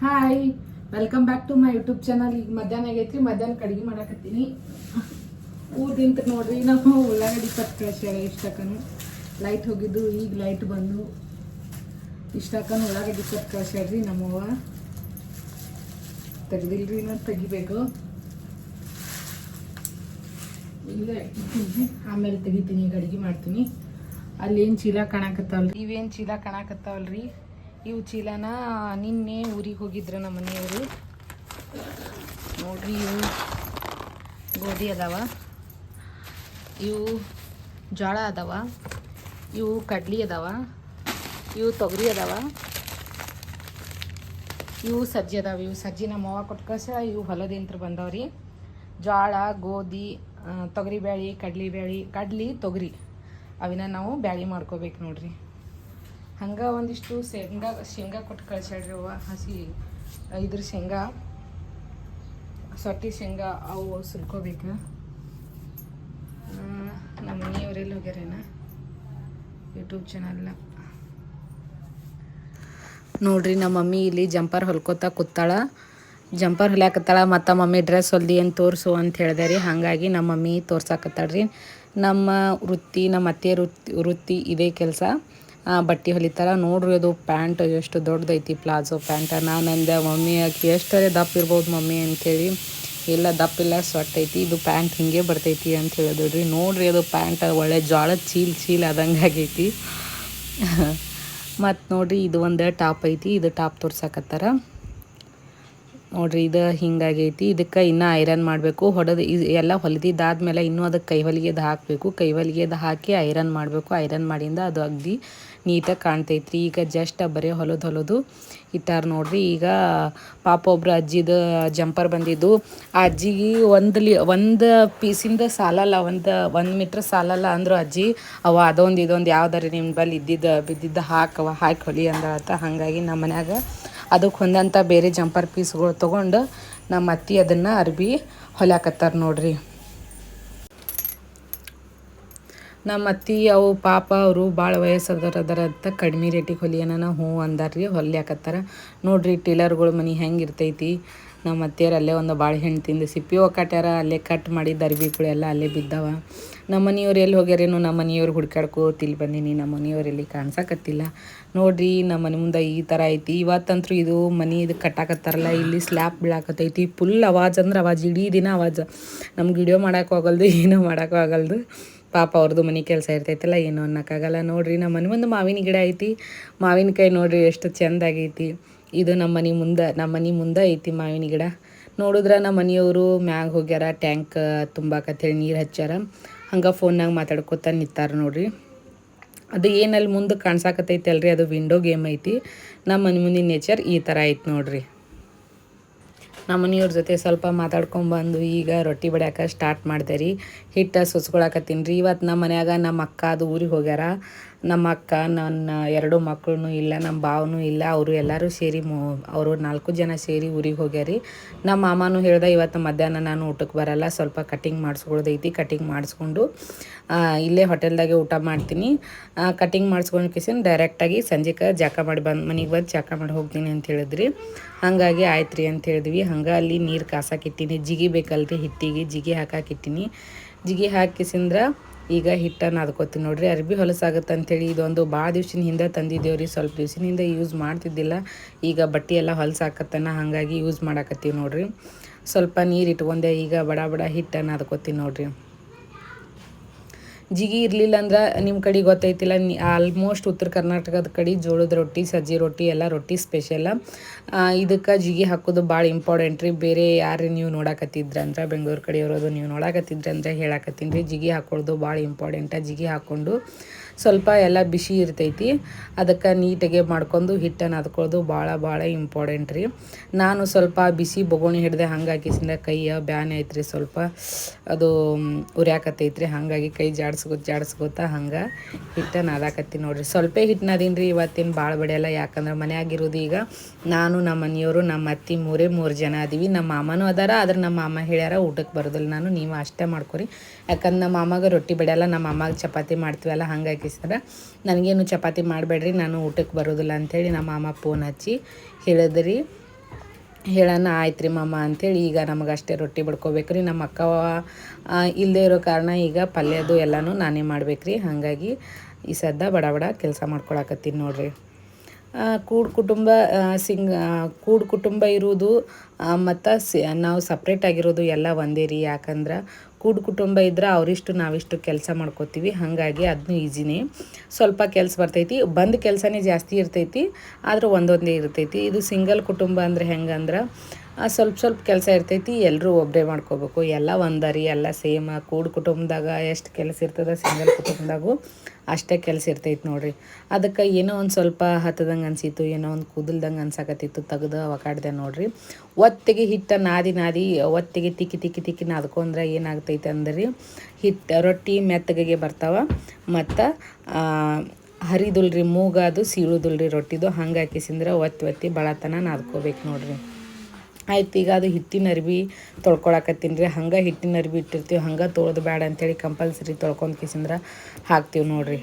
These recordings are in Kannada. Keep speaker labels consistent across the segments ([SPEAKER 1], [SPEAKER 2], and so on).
[SPEAKER 1] Hi welcome back to my YouTube channel ಈಗ ಮಧ್ಯಾಹ್ನ ಆಗೈತ್ರಿ, ಮಧ್ಯಾಹ್ನ ಅಡಿಗೆ ಮಾಡಾಕತ್ತೀನಿ. ಊದಿಂತ ನೋಡ್ರಿ, ನಾವು ಉಳ್ಳಾಗಡ್ಡಿ ಪತ್ ಕಳ್ಸ್ಯಾರ ಇಷ್ಟಕ್ಕನು. ಲೈಟ್ ಹೋಗಿದ್ದು, ಈಗ ಲೈಟ್ ಬಂದು. ಇಷ್ಟಕ್ಕನು ಉಳ್ಳಾಗಡ್ಡಿ ಪತ್ ಕಳ್ಸ್ಯಾಡ್ರಿ ನಮ್ಮವ್ವ. ತೆಗ್ದಿಲ್ರಿ ನಾನು ತೆಗಿಬೇಕು. ಇಲ್ಲ ಆಮೇಲೆ ತೆಗಿತೀನಿ ಈಗ ಅಡಿಗೆ ಮಾಡ್ತೀನಿ. ಅಲ್ಲಿ ಏನು ಚೀಲ ಕಾಣಕತ್ತಾವಲ್ರಿ ಇವೇನು ಚೀಲ ಕಾಣಕತ್ತಾವಲ್ರಿ ಇವು ಚೀಲನ ನಿನ್ನೆ ಊರಿಗೆ ಹೋಗಿದ್ರು ನಮ್ಮ ಮನೆಯವರು. ನೋಡ್ರಿ ಇವು ಗೋಧಿ ಅದಾವ. ಇವು ಜೋಳ ಅದಾವ. ಇವು ಕಡ್ಲಿ ಅದಾವ. ಇವು ತೊಗರಿ ಅದಾವ. ಇವು ಸಜ್ಜಿ ಅದಾವ. ಇವು ಸಜ್ಜಿ ನಮ್ಮ ಅವ್ವ ಕೊಟ್ಟು ಕಳ್ಸ ಇವು ಹೊಲದಿಂತ್ರ ಬಂದವ್ರಿ. ಜೋಳ ಗೋಧಿ ತೊಗರಿ ಬ್ಯಾಳಿ, ಕಡ್ಲಿ ಬ್ಯಾಳಿ, ಕಡ್ಲಿ, ತೊಗರಿ. ಅವಿನ ನಾವು ಬ್ಯಾಳಿ ಮಾಡ್ಕೋಬೇಕು ನೋಡ್ರಿ. ಹಂಗೆ ಒಂದಿಷ್ಟು ಶೇಂಗಾ ಶೇಂಗಾ ಕೊಟ್ಟು ಕಳ್ಸ್ಯಾಡ್ರಿ ಅವ ಹಸಿ ಇದ್ರ ಶೇಂಗಾ, ಸೊಟ್ಟಿ ಶೇಂಗಾ ಅವು ಸುಲ್ಕೋಬೇಕು. ನಮ್ಮ ಮನೆಯವರೆಲ್ಲ ಹೋಗ್ಯಾರೇನ? ಯೂಟ್ಯೂಬ್ ಚಾನಲ್ನ ನೋಡ್ರಿ, ನಮ್ಮ ಮಮ್ಮಿ ಇಲ್ಲಿ ಜಂಪರ್ ಹೊಲ್ಕೋತಾ ಕೂತಾಳ. ಜಂಪರ್ ಹೊಲ್ಯಾಕತ್ತಾಳ, ಮತ್ತು ಮಮ್ಮಿ ಡ್ರೆಸ್ ಹೊಲ್ದಿ ಏನು ತೋರಿಸು ಅಂತ ಹೇಳಿದೆ ರೀ ಹಾಗಾಗಿ ನಮ್ಮ ಮಮ್ಮಿ ತೋರ್ಸಾಕತ್ತಾಳ್ರಿ. ನಮ್ಮ ವೃತ್ತಿ, ನಮ್ಮ ಅತ್ತೆ ವೃತ್ತಿ ವೃತ್ತಿ ಇದೇ ಕೆಲಸ. ಬಟ್ಟೆ ಹೊಲಿತಾರ ನೋಡ್ರಿ ಅದು ಪ್ಯಾಂಟ್ ಎಷ್ಟು ದೊಡ್ಡದೈತಿ, ಪ್ಲಾಜೋ ಪ್ಯಾಂಟ. ನಾನು ಅಂದೆ ಮಮ್ಮಿ ಎಷ್ಟರೇ ದಪ್ಪ ಇರ್ಬೋದು ಮಮ್ಮಿ ಅಂತೇಳಿ. ಇಲ್ಲ, ದಪ್ಪ ಇಲ್ಲ ಇದು ಪ್ಯಾಂಟ್ ಹಿಂಗೆ ಬರ್ತೈತಿ ಅಂತ ಹೇಳಿದ್ರಿ. ನೋಡ್ರಿ ಅದು ಪ್ಯಾಂಟ್ ಒಳ್ಳೆ ಜೋಳದ ಚೀಲ್ ಚೀಲ್ ಆದಂಗೆ ಆಗೈತಿ. ಮತ್ತು ನೋಡ್ರಿ ಇದು ಒಂದು ಟಾಪ್ ಐತಿ, ಇದು ಟಾಪ್ ತೋರ್ಸಾಕತ್ತಾರ. ನೋಡ್ರಿ ಇದು ಹಿಂಗಾಗೈತಿ ಇದಕ್ಕೆ ಇನ್ನೂ ಐರನ್ ಮಾಡಬೇಕು. ಹೊಡೆದು ಎಲ್ಲ ಹೊಲಿದಿದ್ದಾದ್ಮೇಲೆ ಇನ್ನೂ ಅದಕ್ಕೆ ಕೈ ಹೊಲಿಗೆದು ಹಾಕಬೇಕು. ಕೈ ಹೊಲಿಗೆದು ಹಾಕಿ ಐರನ್ ಮಾಡಬೇಕು. ಐರನ್ ಮಾಡಿಂದ ಅದು ಅಗ್ದಿ ನೀಟಾಗಿ ಕಾಣ್ತೈತ್ರಿ. ಈಗ ಜಸ್ಟ್ ಬರೀ ಹೊಲದು ಹೊಲದು ಇಟ್ಟಾರ ನೋಡ್ರಿ. ಈಗ ಪಾಪ ಒಬ್ರು ಅಜ್ಜಿದ ಜಂಪರ್ ಬಂದಿದ್ದು. ಆ ಅಜ್ಜಿಗೆ ಒಂದು ಲಿ, ಒಂದು ಪೀಸಿಂದ ಸಾಲಲ್ಲ, ಒಂದು ಒಂದು ಮೀಟ್ರ್ ಸಾಲಲ್ಲ ಅಂದರು ಅಜ್ಜಿ. ಅವ ಅದೊಂದು ಇದೊಂದು ಯಾವ್ದಾರ ನಿಮ್ಮ ಬಲ್ಲಿ ಇದ್ದಿದ್ದು ಬಿದ್ದಿದ್ದ ಹಾಕವ ಹಾಕಿ ಹೊಲಿ ಅಂದಳತ್ತ ಹಾಗಾಗಿ ನಮ್ಮ ಮನ್ಯಾಗ ಅದಕ್ಕೆ ಹೊಂದಂಥ ಬೇರೆ ಜಂಪರ್ ಪೀಸ್ಗಳು ತೊಗೊಂಡು ನಮ್ಮ ಅತ್ತಿ ಅದನ್ನು ಅರ್ಬಿ ಹೊಲಾಕತ್ತಾರ ನೋಡ್ರಿ. ನಮ್ಮ ಅತ್ತಿ, ಅವು ಪಾಪ, ಅವರು ಭಾಳ ವಯಸ್ಸಾದವ್ರು ಅದಾರ ಅಂತ ಕಡಿಮೆ ರೇಟಿಗೆ ಹೊಲಿಯನ ಹ್ಞೂ ಅಂದಾರ್ರಿ ಹೊಲ್ಯಾಕತ್ತಾರ ನೋಡ್ರಿ ಟೇಲರ್ಗಳು ಮನೆ ಹೆಂಗೆ ಇರ್ತೈತಿ. ನಮ್ಮ ಅತ್ತೆಯರು ಅಲ್ಲೇ ಒಂದು ಭಾಳ ಹೆಣ್ಣು ತಿಂದು ಸಿಪ್ಪಿ ಒಕ್ಕಟ್ಯಾರ, ಅಲ್ಲೇ ಕಟ್ ಮಾಡಿದ ಅರ್ಬಿಗಳು ಎಲ್ಲ ಅಲ್ಲೇ ಬಿದ್ದಾವ. ನಮ್ಮ ಮನೆಯವ್ರು ಎಲ್ಲಿ ಹೋಗ್ಯಾರೇನು, ನಮ್ಮ ಮನೆಯವ್ರು ಹುಡ್ಕಾಡ್ಕೋತಿಲ್ಲಿ ಬಂದೀನಿ, ನಮ್ಮ ಮನೆಯವ್ರು ಎಲ್ಲಿ ಕಾಣಿಸಕತ್ತಿಲ್ಲ. ನೋಡ್ರಿ ನಮ್ಮ ಮನೆ ಮುಂದೆ ಈ ಥರ ಐತಿ. ಇವತ್ತಂತೂ ಇದು ಮನೆ ಇದು ಕಟ್ಟಾಕತ್ತಾರಲ್ಲ, ಇಲ್ಲಿ ಸ್ಲ್ಯಾಪ್ ಬೀಳಾಕತ್ತೈತಿ. ಫುಲ್ ಅವಾಜ್ ಅಂದ್ರೆ ಅವಾಜ್, ಇಡೀ ದಿನ ಅವಾಜ್. ನಮ್ಗೆ ವಿಡಿಯೋ ಮಾಡೋಕ್ಕಾಗಲ್ದು ಏನೂ ಮಾಡೋಕ್ಕೂ ಆಗಲ್ದು ಪಾಪ ಅವ್ರದ್ದು ಮನೆ ಕೆಲಸ ಇರ್ತೈತಲ್ಲ, ಏನು ಅನ್ನೋಕ್ಕಾಗಲ್ಲ. ನೋಡ್ರಿ ನಮ್ಮ ಮನೆ ಮುಂದೆ ಮಾವಿನ ಗಿಡ ಐತಿ. ಮಾವಿನಕಾಯಿ ನೋಡ್ರಿ, ಎಷ್ಟು ಚೆಂದ ಆಗೈತಿ. ಇದು ನಮ್ಮ ಮನೆ ಮುಂದೆ ನಮ್ಮ ಮನೆ ಮುಂದೆ ಐತಿ ಮಾವಿನ ಗಿಡ. ನೋಡಿದ್ರೆ ನಮ್ಮ ಮನೆಯವರು ಮ್ಯಾಗ ಹೋಗ್ಯಾರ, ಟ್ಯಾಂಕ್ ತುಂಬಾಕತ್ತೇಳಿ ನೀರು ಹಚ್ಚಾರ. ಹಂಗೆ ಫೋನ್ನಾಗ ಮಾತಾಡ್ಕೊತ ನಿಂತಾರ ನೋಡ್ರಿ. ಅದು ಏನಲ್ಲಿ ಮುಂದೆ ಕಾಣ್ಸಾಕತ್ತೈತಿ ಅಲ್ರಿ ಅದು ವಿಂಡೋ ಗೇಮ್ ಐತಿ. ನಮ್ಮ ಮನೆ ಮುಂದಿನ ನೇಚರ್ ಈ ಥರ ಐತಿ ನೋಡ್ರಿ. ನಮ್ಮ ಮನೆಯವ್ರ ಜೊತೆ ಸ್ವಲ್ಪ ಮಾತಾಡ್ಕೊಂಬಂದು ಈಗ ರೊಟ್ಟಿ ಬಡಿಯಾಕ ಸ್ಟಾರ್ಟ್ ಮಾಡ್ದೆ ರೀ. ಹಿಟ್ಟು ಸುಸ್ಕೊಳಕತ್ತೀನಿ ರೀ. ಇವತ್ತು ನಮ್ಮ ಮನ್ಯಾಗ ನಮ್ಮ ಅಕ್ಕ ಅದು ಊರಿಗೆ ಹೋಗ್ಯಾರ. ನಮ್ಮ ಅಕ್ಕ ನನ್ನ ಎರಡು ಮಕ್ಕಳು ಇಲ್ಲ, ನಮ್ಮ ಭಾವನೂ ಇಲ್ಲ. ಅವರು ಎಲ್ಲರೂ ಸೇರಿ ಮೂ, ಅವರು ನಾಲ್ಕು ಜನ ಸೇರಿ ಊರಿಗೆ ಹೋಗ್ಯಾರಿ. ನಮ್ಮ ಮಾಮನೂ ಹೇಳ್ದೆ, ಇವತ್ತು ಮಧ್ಯಾಹ್ನ ನಾನು ಊಟಕ್ಕೆ ಬರಲ್ಲ, ಸ್ವಲ್ಪ ಕಟಿಂಗ್ ಮಾಡಿಸ್ಕೊಳ್ದೈತಿ ಕಟಿಂಗ್ ಮಾಡಿಸ್ಕೊಂಡು ಇಲ್ಲೇ ಹೋಟೆಲ್ದಾಗೆ ಊಟ ಮಾಡ್ತೀನಿ. ಕಟಿಂಗ್ ಮಾಡಿಸ್ಕೊಂಡು ಕಿಸಿನ್ ಡೈರೆಕ್ಟಾಗಿ ಸಂಜೆಗೆ ಜಾಕ ಮಾಡಿ ಬಂದು, ಮನೆಗೆ ಬಂದು ಜಾಕ ಮಾಡಿ ಹೋಗ್ತೀನಿ ಅಂತ ಹೇಳಿದ್ರಿ. ಹಾಗಾಗಿ ಆಯ್ತು ರೀ ಅಂತ ಹೇಳಿದ್ವಿ. ಹಂಗೆ ಅಲ್ಲಿ ನೀರು ಕಾಸಾಕಿಟ್ಟಿನಿ ಜಿಗಿ ಬೇಕಲ್ರಿ ಹಿಟ್ಟಿಗೆ, ಜಿಗಿ ಹಾಕಾಕಿಟ್ಟಿನಿ ಜಿಗಿ ಹಾಕಿಸಿಂದ್ರ ಈಗ ಹಿಟ್ಟನ್ನು ಅದ್ಕೋತೀನಿ ನೋಡ್ರಿ. ಅರ್ಬಿ ಹೊಲಸಾಗುತ್ತೆ ಅಂಥೇಳಿ ಇದೊಂದು ಭಾಳ ದಿವ್ಸಿನ ಹಿಂದೆ ತಂದಿದ್ದೇವೆ ರೀ ಸ್ವಲ್ಪ ದಿವ್ಸಿನ ಹಿಂದೆ ಯೂಸ್ ಮಾಡ್ತಿದ್ದಿಲ್ಲ. ಈಗ ಬಟ್ಟೆ ಎಲ್ಲ ಹೊಲಸಾಕತ್ತನ, ಹಾಗಾಗಿ ಯೂಸ್ ಮಾಡಾಕತ್ತೀವಿ ನೋಡ್ರಿ. ಸ್ವಲ್ಪ ನೀರು ಇಟ್ಕೊಂಡೆ, ಈಗ ಬಡ ಬಡ ಹಿಟ್ಟನ್ನು ನಾದ್ಕೋತೀನಿ ನೋಡ್ರಿ. ಜಿಗಿ ಇರಲಿಲ್ಲ ಅಂದ್ರೆ ನಿಮ್ಮ ಕಡೆ ಗೊತ್ತೈತಿಲ್ಲ. ಆಲ್ಮೋಸ್ಟ್ ಉತ್ತರ ಕರ್ನಾಟಕದ ಕಡೆ ಜೋಳದ ರೊಟ್ಟಿ, ಸಜ್ಜಿ ರೊಟ್ಟಿ, ಎಲ್ಲ ರೊಟ್ಟಿ ಸ್ಪೆಷಲ್ ಇದಕ್ಕೆ ಜಿಗಿ ಹಾಕೋದು ಭಾಳ ಇಂಪಾರ್ಟೆಂಟ್ ರೀ. ಬೇರೆ ಯಾರು ನೀವು ನೋಡಾಕತ್ತಿದ್ರ ಅಂದ್ರೆ, ಬೆಂಗಳೂರು ಕಡೆ ಇರೋದು ನೀವು ನೋಡಾಕತ್ತಿದ್ರೆ ಅಂದ್ರೆ ಹೇಳಾಕತ್ತೀನಿ ರೀ. ಜಿಗಿ ಹಾಕೊಳ್ಳೋದು ಭಾಳ ಇಂಪಾರ್ಟೆಂಟ ಜಿಗಿ ಹಾಕ್ಕೊಂಡು ಸ್ವಲ್ಪ ಎಲ್ಲ ಬಿಸಿ ಇರ್ತೈತಿ. ಅದಕ್ಕೆ ನೀಟಾಗೆ ಮಾಡ್ಕೊಂಡು ಹಿಟ್ಟನ್ನು ಅದ್ಕೊಳ್ಳೋದು ಭಾಳ ಭಾಳ ಇಂಪಾರ್ಟೆಂಟ್ ರೀ. ನಾನು ಸ್ವಲ್ಪ ಬಿಸಿ ಬೊಗೋಣಿ ಹಿಡ್ದೆ ಹಂಗಾಕಿಸಿಂದ ಕೈಯ ಬ್ಯಾನೆ ಐತ್ರಿ ಸ್ವಲ್ಪ. ಅದು ಉರಿಯಾಕತ್ತೈತ್ರಿ. ಹಾಗಾಗಿ ಕೈ ಜಾಡ್ಸ್ಕೊತ ಜಾಡ್ಸ್ಕೊತ ಹಂಗೆ ಹಿಟ್ಟನ್ನು ಅದಾಕತ್ತಿ ನೋಡ್ರಿ. ಸ್ವಲ್ಪ ಹಿಟ್ಟು ನದೀನಿ ರೀ ಇವತ್ತಿನ ಭಾಳ ಬಡಿಯಲ್ಲ ಯಾಕಂದ್ರೆ ಮನೆಯಾಗಿರೋದು ಈಗ ನಾನು ನಮ್ಮ ಮನೆಯವರು, ನಮ್ಮ ಅತ್ತಿ ಮೂರೇ ಮೂರು ಜನ ಅದೀವಿ. ನಮ್ಮ ಮಾಮನೂ ಅದಾರ, ಆದ್ರೆ ನಮ್ಮ ಮಾಮ ಹೇಳ್ಯಾರ ಊಟಕ್ಕೆ ಬರೋದಿಲ್ಲ. ನಾನು ನೀವು ಅಷ್ಟೇ ಮಾಡ್ಕೊರಿ. ಯಾಕಂದ್ರೆ ನಮ್ಮ ಮಾಮಾಗ ರೊಟ್ಟಿ ಬಡಿಯಲ್ಲ ನಮ್ಮ ಮಾಮಾಗ ಚಪಾತಿ ಮಾಡ್ತೀವಲ್ಲ, ಹಂಗಾಗಿ ಸರ ನನಗೇನು ಚಪಾತಿ ಮಾಡಬೇಡ್ರಿ, ನಾನು ಊಟಕ್ಕೆ ಬರೋದಿಲ್ಲ ಅಂಥೇಳಿ ನಮ್ಮ ಮಾಮ ಫೋನ್ ಹಚ್ಚಿ ಹೇಳಿದ್ರಿ. ಹೇಳೋಣ ಆಯ್ತು ರೀ ಮಾಮ ಅಂಥೇಳಿ, ಈಗ ನಮಗೆ ಅಷ್ಟೇ ರೊಟ್ಟಿ ಬಡ್ಕೋಬೇಕು ರೀ, ನಮ್ಮ ಅಕ್ಕ ಇಲ್ಲದೆ ಇರೋ ಕಾರಣ ಈಗ ಪಲ್ಯದು ಎಲ್ಲನೂ ನಾನೇ ಮಾಡ್ಬೇಕು ರೀ ಹಾಗಾಗಿ ಈ ಸದ್ದ ಬಡ ಬಡ ಕೆಲಸ ಮಾಡ್ಕೊಳಕತ್ತೀನಿ ನೋಡಿರಿ. ಕೂಡು ಕುಟುಂಬ ಸಿಂಗ್ ಕೂಡು ಕುಟುಂಬ ಇರುವುದು ಮತ್ತು ಸಿ, ನಾವು ಸಪ್ರೇಟ್ ಆಗಿರೋದು ಎಲ್ಲ ಒಂದೇ ರೀ, ಯಾಕಂದ್ರೆ ಕೂಡು ಕುಟುಂಬ ಇದ್ರೆ ಅವರಿಷ್ಟು ನಾವಿಷ್ಟು ಕೆಲಸ ಮಾಡ್ಕೋತೀವಿ. ಹಾಗಾಗಿ ಅದನ್ನು ಈಸಿನೇ. ಸ್ವಲ್ಪ ಕೆಲಸ ಬರ್ತೈತಿ. ಬಂದ ಕೆಲಸನೇ ಜಾಸ್ತಿ ಇರ್ತೈತಿ. ಆದ್ರೆ ಒಂದೊಂದೇ ಇರ್ತೈತಿ. ಇದು ಸಿಂಗಲ್ ಕುಟುಂಬ ಅಂದ್ರೆ ಹೆಂಗಂದ್ರೆ ಸ್ವಲ್ಪ ಸ್ವಲ್ಪ ಕೆಲಸ ಇರ್ತೈತಿ. ಎಲ್ಲರೂ ಒಬ್ಬರೇ ಮಾಡ್ಕೋಬೇಕು. ಎಲ್ಲ ಒಂದರಿ ಎಲ್ಲ ಸೇಮ. ಕೂಡು ಕುಟುಂಬದಾಗ ಎಷ್ಟು ಕೆಲಸ ಇರ್ತದೆ? ಸಿಂಗಲ್ ಕುಟುಂಬದಾಗೂ. ಅಷ್ಟೇ ಕೆಲಸ ಇರ್ತೈತಿ ನೋಡ್ರಿ. ಅದಕ್ಕೆ ಏನೋ ಒಂದು ಸ್ವಲ್ಪ ಹತ್ತದಂಗೆ ಅನ್ಸಿತ್ತು, ಏನೋ ಒಂದು ಕೂದಲ್ದಂಗೆ ಅನ್ಸಾಕತ್ತಿತ್ತು, ತೆಗೆದು ಅವಕಾಡ್ದೆ ನೋಡ್ರಿ. ಒತ್ತಿಗೆ ಹಿಟ್ಟು ನಾದಿ ನಾದಿ, ಒತ್ತಿಗೆ ತಿಕ್ಕಿ ತಿಕ್ಕಿ ತಿಕ್ಕಿ ನಾದ್ಕೊಂಡ್ರೆ ಏನಾಗ್ತೈತೆ ಅಂದ್ರೆ, ಹಿಟ್ಟು ರೊಟ್ಟಿ ಮೆತ್ತಗೆ ಬರ್ತಾವ, ಮತ್ತು ಹರಿದುಲ್ರಿ, ಮೂಗದು, ಸೀಳುದುಲ್ರಿ ರೊಟ್ಟಿದು, ಹಂಗೆ ಹಾಕಿಸಿಂದ್ರೆ ಒತ್ತಿ ಒತ್ತಿ ಬಳತನ ನಾದ್ಕೋಬೇಕು ನೋಡ್ರಿ. ಆಯ್ತು, ಈಗ ಅದು ಹಿಟ್ಟಿನ ಅರ್ಬಿ ತೊಳ್ಕೊಳಕತ್ತೀನಿ ರೀ. ಹಂಗೆ ಹಿಟ್ಟಿನ ಅರ್ಬಿ ಇಟ್ಟಿರ್ತೀವಿ, ಹಂಗೆ ತೊಳೆದು ಬೇಡ ಅಂಥೇಳಿ ಕಂಪಲ್ಸರಿ ತೊಳ್ಕೊಂಡು ಕಿಸಿಂದ್ರೆ ಹಾಕ್ತೀವಿ ನೋಡಿರಿ.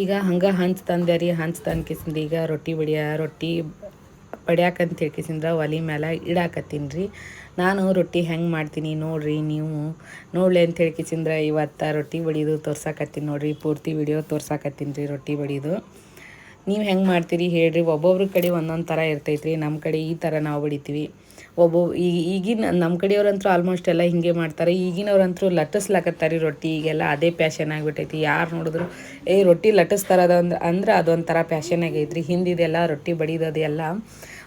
[SPEAKER 1] ಈಗ ಹಂಗೆ ಹಂಚು ತಂದೆ ರೀ, ಹಂಚು ತಂದು ಕಿಸಿಂದ ಈಗ ರೊಟ್ಟಿ ಬಡಿಯ, ರೊಟ್ಟಿ ಬಡಿಯಾಕಂತ ಹೇಳ್ಕಿಸಿಂದ್ರ ಒಲೆ ಮೇಲೆ ಇಡಾಕತ್ತೀನಿ ರೀ. ನಾನು ರೊಟ್ಟಿ ಹೆಂಗೆ ಮಾಡ್ತೀನಿ ನೋಡಿರಿ ನೀವು. ನೋಡಲಿ ಅಂತ ಹೇಳ್ಕಿಸಿಂದ್ರ ಇವತ್ತು ರೊಟ್ಟಿ ಬಡಿದು ತೋರ್ಸಾಕತ್ತೀನಿ ನೋಡಿರಿ, ಪೂರ್ತಿ ವಿಡಿಯೋ ತೋರ್ಸಾಕತ್ತೀನಿ ರೀ ರೊಟ್ಟಿ ಬಡಿದು. ನೀವು ಹೆಂಗೆ ಮಾಡ್ತೀರಿ ಹೇಳ್ರಿ. ಒಬ್ಬೊಬ್ರ ಕಡೆ ಒಂದೊಂದು ಥರ ಇರ್ತೈತ್ರಿ. ನಮ್ಮ ಕಡೆ ಈ ಥರ ನಾವು ಬಡಿತೀವಿ. ಒಬ್ಬ ಈಗ ಈಗಿನ ನಮ್ಮ ಕಡೆಯವ್ರಂತೂ ಆಲ್ಮೋಸ್ಟ್ ಎಲ್ಲ ಹಿಂಗೆ ಮಾಡ್ತಾರೆ. ಈಗಿನವ್ರಂತೂ ಲಟ್ಟಿಸ್ಲಾಕತ್ತಾರೆ ರೊಟ್ಟಿ. ಈಗೆಲ್ಲ ಅದೇ ಪ್ಯಾಷನ್ ಆಗಿಬಿಟ್ಟೈತಿ. ಯಾರು ನೋಡಿದ್ರು, ಏ, ರೊಟ್ಟಿ ಲಟ್ಟಿಸ್ತಾರದ ಅಂದ್ರೆ ಅಂದ್ರೆ ಅದೊಂಥರ ಪ್ಯಾಷನ್ ಆಗೈತ್ರಿ. ಹಿಂದಿದೆಲ್ಲ ರೊಟ್ಟಿ ಬಡಿದದೆಲ್ಲ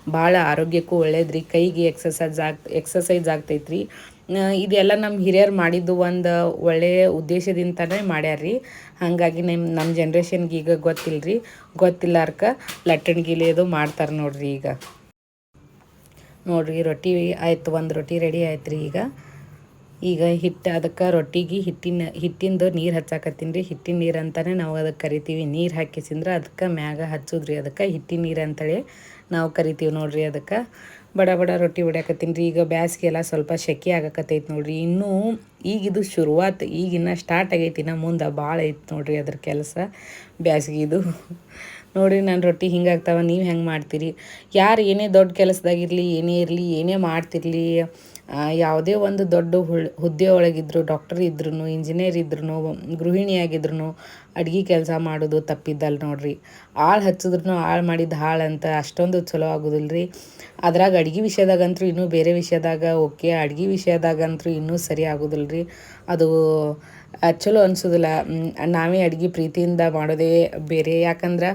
[SPEAKER 1] ಭಾಳ ಆರೋಗ್ಯಕ್ಕೂ ಒಳ್ಳೇದ್ರಿ. ಕೈಗೆ ಎಕ್ಸಸೈಜ್ ಆಗ್ ಎಕ್ಸಸೈಜ್ ಆಗ್ತೈತ್ರಿ. ಇದೆಲ್ಲ ನಮ್ಮ ಹಿರಿಯರು ಮಾಡಿದ್ದು ಒಂದು ಒಳ್ಳೆಯ ಉದ್ದೇಶದಿಂದನೇ ಮಾಡ್ಯಾರ್ರಿ. ಹಾಗಾಗಿ ನಿಮ್ಮ ನಮ್ಮ ಜನ್ರೇಷನ್ಗೆ ಈಗ ಗೊತ್ತಿಲ್ಲ ರೀ ಗೊತ್ತಿಲ್ಲಾರ್ಕ ಅದು ಮಾಡ್ತಾರೆ ನೋಡ್ರಿ ಈಗ. ನೋಡ್ರಿ ರೊಟ್ಟಿ ಆಯ್ತು, ಒಂದು ರೊಟ್ಟಿ ರೆಡಿ ಆಯ್ತು ರೀ ಈಗ. ಈಗ ಹಿಟ್ಟು, ಅದಕ್ಕೆ ರೊಟ್ಟಿಗೆ ಹಿಟ್ಟಿನ, ಹಿಟ್ಟಿಂದು ನೀರು ಹಚ್ಚಾಕತ್ತೀನಿ ರೀ ಹಿಟ್ಟಿನ ನೀರು ಅಂತಲೇ ನಾವು ಅದಕ್ಕೆ ಕರಿತೀವಿ. ನೀರು ಹಾಕಿಸಿಂದ್ರೆ ಅದಕ್ಕೆ ಮ್ಯಾಗ ಹಚ್ಚೋದ್ರಿ ಅದಕ್ಕೆ ಹಿಟ್ಟಿನ ನೀರು ಅಂತೇಳಿ ನಾವು ಕರಿತೀವಿ ನೋಡ್ರಿ ಅದಕ್ಕೆ. ಬಡ ಬಡ ರೊಟ್ಟಿ ಹೊಡ್ಯಾಕತ್ತೀನಿ ರೀ. ಈಗ ಬ್ಯಾಸ್ಗೆ ಎಲ್ಲ ಸ್ವಲ್ಪ ಶೆಕೆ ಆಗಕತ್ತೈತಿ ನೋಡ್ರಿ. ಇನ್ನೂ ಈಗಿದು ಶುರುವಾತ್, ಈಗಿನ್ನ ಸ್ಟಾರ್ಟ್ ಆಗೈತಿ, ಇನ್ನು ಮುಂದೆ ಭಾಳ ಐತೆ ನೋಡ್ರಿ ಅದ್ರ ಕೆಲಸ. ಬ್ಯಾಸ್ಗಿದು ನೋಡಿರಿ ನಾನು ರೊಟ್ಟಿ ಹಿಂಗಾಗ್ತಾವ ನೀವು ಹೆಂಗೆ ಮಾಡ್ತೀರಿ? ಯಾರು ಏನೇ ದೊಡ್ಡ ಕೆಲಸದಾಗಿರಲಿ ಏನೇ ಇರಲಿ, ಏನೇ ಮಾಡ್ತಿರಲಿ ಯಾವುದೇ ಒಂದು ದೊಡ್ಡ ಹುಳ್, ಹುದ್ದೆ ಒಳಗಿದ್ರು ಡಾಕ್ಟರ್ ಇದ್ರೂ ಇಂಜಿನಿಯರ್ ಇದ್ರೂ ಗೃಹಿಣಿಯಾಗಿದ್ರು ಅಡುಗೆ ಕೆಲಸ ಮಾಡೋದು ತಪ್ಪಿದ್ದಲ್ಲ ನೋಡ್ರಿ. ಆಳು ಹಚ್ಚಿದ್ರು ಆಳು ಮಾಡಿದ ಹಾಳು ಅಂತ ಅಷ್ಟೊಂದು ಚಲೋ ಆಗೋದಿಲ್ಲ ರೀ ಅದ್ರಾಗ ಅಡ್ಗೆ ವಿಷಯದಾಗಂತೂ ಇನ್ನೂ ಬೇರೆ ವಿಷಯದಾಗ, ಓಕೆ, ಅಡ್ಗೆ ವಿಷಯದಾಗಂತೂ ಇನ್ನೂ ಸರಿ ಆಗೋದಿಲ್ಲ ರೀ ಅದು ಚಲೋ ಅನ್ಸೋದಿಲ್ಲ. ನಾವೇ ಅಡ್ಗೆ ಪ್ರೀತಿಯಿಂದ ಮಾಡೋದೇ ಬೇರೆ. ಯಾಕಂದ್ರೆ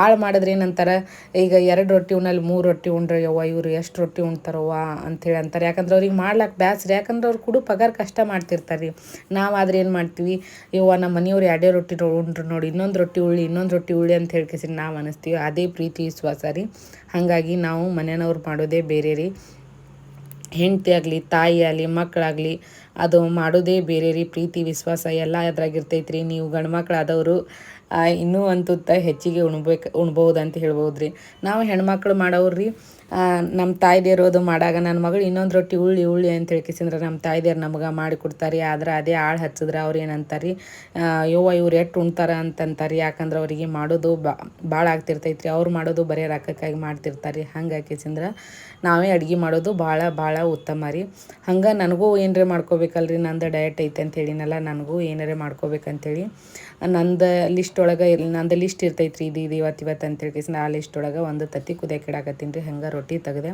[SPEAKER 1] ಆಳು ಮಾಡಿದ್ರೆ ಏನಂತಾರೆ, ಈಗ ಎರಡು ರೊಟ್ಟಿ ಉಣ್ಣಲ್ಲಿ ಮೂರು ರೊಟ್ಟಿ ಉಂಡ್ರೆ, ಯವ್ವ ಇವರು ಎಷ್ಟು ರೊಟ್ಟಿ ಉಣ್ತಾರವ್ವ ಅಂಥೇಳಿ ಅಂತಾರೆ. ಯಾಕಂದ್ರೆ ಅವ್ರಿಗೆ ಮಾಡ್ಲಾಕ ಬ್ಯಾಸ್ರಿ. ಯಾಕಂದ್ರೆ ಅವ್ರು ಕುಡು ಪಗಾರ ಕಷ್ಟ ಮಾಡ್ತಿರ್ತಾರೆ ರೀ ನಾವಾದ್ರೆ ಏನು ಮಾಡ್ತೀವಿ, ಯವ್ವ ನಮ್ಮ ಮನೆಯವ್ರು ಎರಡೇ ರೊಟ್ಟಿ ಉಂಡ್ರು ನೋಡಿ, ಇನ್ನೊಂದು ರೊಟ್ಟಿ ಉಳ್ಳಿ, ಇನ್ನೊಂದು ರೊಟ್ಟಿ ಉಳ್ಳಿ ಅಂತ ಹೇಳ್ಕೇಸಿ ನಾವು ಅನಿಸ್ತೀವಿ ಅದೇ ಪ್ರೀತಿ ವಿಶ್ವಾಸ ರೀ. ಹಾಗಾಗಿ ನಾವು ಮನೆಯವ್ರು ಮಾಡೋದೇ ಬೇರೆ ರೀ. ಹೆಂಡತಿ ಆಗಲಿ, ತಾಯಿ ಆಗಲಿ, ಮಕ್ಕಳಾಗಲಿ ಅದು ಮಾಡೋದೇ ಬೇರೆ ರೀ. ಪ್ರೀತಿ, ವಿಶ್ವಾಸ ಎಲ್ಲ ಅದ್ರಾಗಿರ್ತೈತೆ ರೀ ನೀವು ಗಂಡು ಮಕ್ಳು ಆದವರು ಇನ್ನೂ ಅಂತುತ್ತ ಹೆಚ್ಚಿಗೆ ಉಣ್ಬೇಕು ಉಣ್ಬೋದು ಅಂತ ಹೇಳ್ಬೋದು ರೀ ನಾವು ಹೆಣ್ಮಕ್ಳು ರೀ ನಮ್ಮ ತಾಯ್ದಿರೋದು ಮಾಡಾಗ ನನ್ನ ಮಗಳು ಇನ್ನೊಂದು ರೊಟ್ಟಿ ಉಳ್ಳಿ ಉಳ್ಳಿ ಅಂತ ಹೇಳ್ಕಿಸಂದ್ರೆ ನಮ್ಮ ತಾಯ್ದಿಯರು ನಮ್ಗೆ ಮಾಡಿ ಕೊಡ್ತಾರೆ. ಆದ್ರೆ ಅದೇ ಆಳು ಹಚ್ಚಿದ್ರೆ ಅವ್ರು ಏನಂತಾರೆ ಯವ್ವ ಇವ್ರು ಎಷ್ಟು ಉಣ್ತಾರ ಅಂತಂತಾರೆ. ಯಾಕಂದ್ರೆ ಅವರಿಗೆ ಮಾಡೋದು ಬಾ ಭಾಳ ಆಗ್ತಿರ್ತೈತೆ ರೀ ಅವ್ರು ಮಾಡೋದು ಬರೇ ರೊಕ್ಕಕ್ಕಾಗಿ ಮಾಡ್ತಿರ್ತಾರೆ. ಹಂಗೆ ಹಾಕಿಸಂದ್ರೆ ನಾವೇ ಅಡುಗೆ ಮಾಡೋದು ಭಾಳ ಭಾಳ ಉತ್ತಮ ರೀ. ಹಂಗೆ ನನಗೂ ಏನರೇ ಮಾಡ್ಕೋಬೇಕಲ್ರಿ, ನಂದು ಡಯಟ್ ಐತೆ ಅಂತ ಹೇಳಿನಲ್ಲ, ನನಗೂ ಏನಾರೇ ಮಾಡ್ಕೋಬೇಕಂತೇಳಿ. ನಂದು ಲಿಸ್ಟ್ ಒಳಗೆ ನಂದು ಲಿಸ್ಟ್ ಇರ್ತೈತ್ರಿ ಇದು ಇದು ಇವತ್ತು ಇವತ್ತು ಅಂತೇಳಿ ಆ ಲಿಸ್ಟ್ ಒಳಗೆ ಒಂದು ತತ್ತಿ ಕುದಿಯಕ್ಕೆ ಇಡಾಕತ್ತೀನಿ ರೀ, ಹಂಗೆ ರೊಟ್ಟಿ ತೆಗ್ದೆ.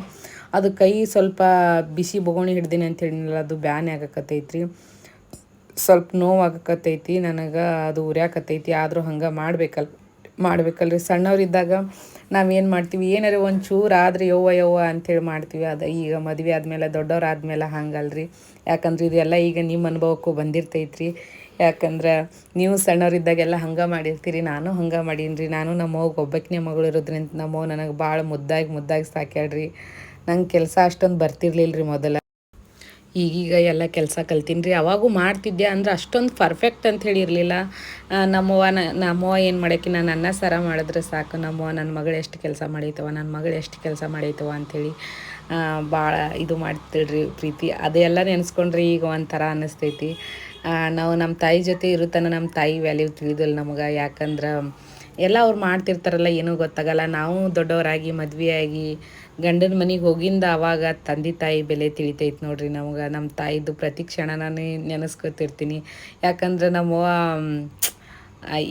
[SPEAKER 1] ಅದು ಕೈ ಸ್ವಲ್ಪ ಬಿಸಿ ಬೊಗೋಣಿ ಹಿಡ್ದೀನಿ ಅಂತ ಹೇಳಿನಲ್ಲ ಅದು ಬ್ಯಾನ್ ಆಗಕತ್ತೈತ್ರಿ. ಸ್ವಲ್ಪ ನೋವಾಗಕತ್ತೈತಿ ನನಗೆ ಅದು ಉರ್ಯಾಕತ್ತೈತಿ, ಆದರೂ ಹಂಗೆ ಮಾಡ್ಬೇಕಲ್ಲ ಮಾಡ್ಬೇಕಲ್ರಿ. ಸಣ್ಣವರಿದ್ದಾಗ ನಾವೇನು ಮಾಡ್ತೀವಿ, ಏನಾರ ಒಂದು ಚೂರು ಆದರೆ ಯವ್ವ ಯವ್ವ ಅಂಥೇಳಿ ಮಾಡ್ತೀವಿ. ಅದು ಈಗ ಮದುವೆ ಆದಮೇಲೆ, ದೊಡ್ಡವ್ರು ಆದಮೇಲೆ ಹಂಗಲ್ರಿ. ಯಾಕಂದ್ರೆ ಇದೆಲ್ಲ ಈಗ ನಿಮ್ಮ ಅನುಭವಕ್ಕೂ ಬಂದಿರ್ತೈತ್ರಿ. ಯಾಕಂದ್ರೆ ನೀವು ಸಣ್ಣವರಿದ್ದಾಗೆಲ್ಲ ಹಂಗೆ ಮಾಡಿರ್ತೀರಿ, ನಾನು ಹಂಗೆ ಮಾಡೀನಿ ನಾನು ನಮ್ಮ ಒಬ್ಬಕ್ಕೆ ಮಗಳು ಇರೋದ್ರಿಂದ ನಮ್ಮವ್ವ ನನಗೆ ಭಾಳ ಮುದ್ದಾಗಿ ಮುದ್ದಾಗಿ ಸಾಕ್ಯಾಡ್ರಿ ನಂಗೆ ಕೆಲಸ ಅಷ್ಟೊಂದು ಬರ್ತಿರ್ಲಿಲ್ಲ ರೀ ಮೊದಲ. ಈಗೀಗ ಎಲ್ಲ ಕೆಲಸ ಕಲ್ತೀನಿ ರೀ ಅವಾಗೂ ಮಾಡ್ತಿದ್ದೆ ಅಂದ್ರೆ ಅಷ್ಟೊಂದು ಪರ್ಫೆಕ್ಟ್ ಅಂತ ಹೇಳಿರಲಿಲ್ಲ. ನಮ್ಮವ್ವ ನಮ್ಮವ್ವ ಏನು ಮಾಡೋಕ್ಕೆ ನಾನು ಅನ್ನ ಸರ ಮಾಡಿದ್ರೆ ಸಾಕು ನಮ್ಮವ್ವ ನನ್ನ ಮಗಳು ಎಷ್ಟು ಕೆಲಸ ಮಾಡೈತವ ನನ್ನ ಮಗಳು ಎಷ್ಟು ಕೆಲಸ ಮಾಡೈತವ ಅಂಥೇಳಿ ಭಾಳ ಇದು ಮಾಡ್ತಿಳ್ರಿ ಪ್ರೀತಿ. ಅದೆಲ್ಲ ನೆನೆಸ್ಕೊಂಡ್ರಿ ಈಗ ಒಂಥರ ಅನ್ನಿಸ್ತೈತಿ ನಾವು ನಮ್ಮ ತಾಯಿ ಜೊತೆ ಇರುತ್ತಾನೆ ನಮ್ಮ ತಾಯಿ ವ್ಯಾಲ್ಯೂ ತಿಳಿದಿಲ್ಲ ನಮಗೆ. ಯಾಕಂದ್ರೆ ಎಲ್ಲ ಅವ್ರು ಮಾಡ್ತಿರ್ತಾರಲ್ಲ, ಏನೂ ಗೊತ್ತಾಗಲ್ಲ. ನಾವು ದೊಡ್ಡವರಾಗಿ, ಮದುವೆಯಾಗಿ, ಗಂಡನ ಮನೆಗೆ ಹೋಗಿಂದ ಅವಾಗ ತಂದೆ ತಾಯಿ ಬೆಲೆ ತಿಳಿತೈತೆ ನೋಡ್ರಿ ನಮ್ಗೆ. ನಮ್ಮ ತಾಯಿದು ಪ್ರತಿ ಕ್ಷಣ ನಾನು ನೆನೆಸ್ಕೊತಿರ್ತೀನಿ. ಯಾಕಂದ್ರೆ ನಮ್ಮವ್ವ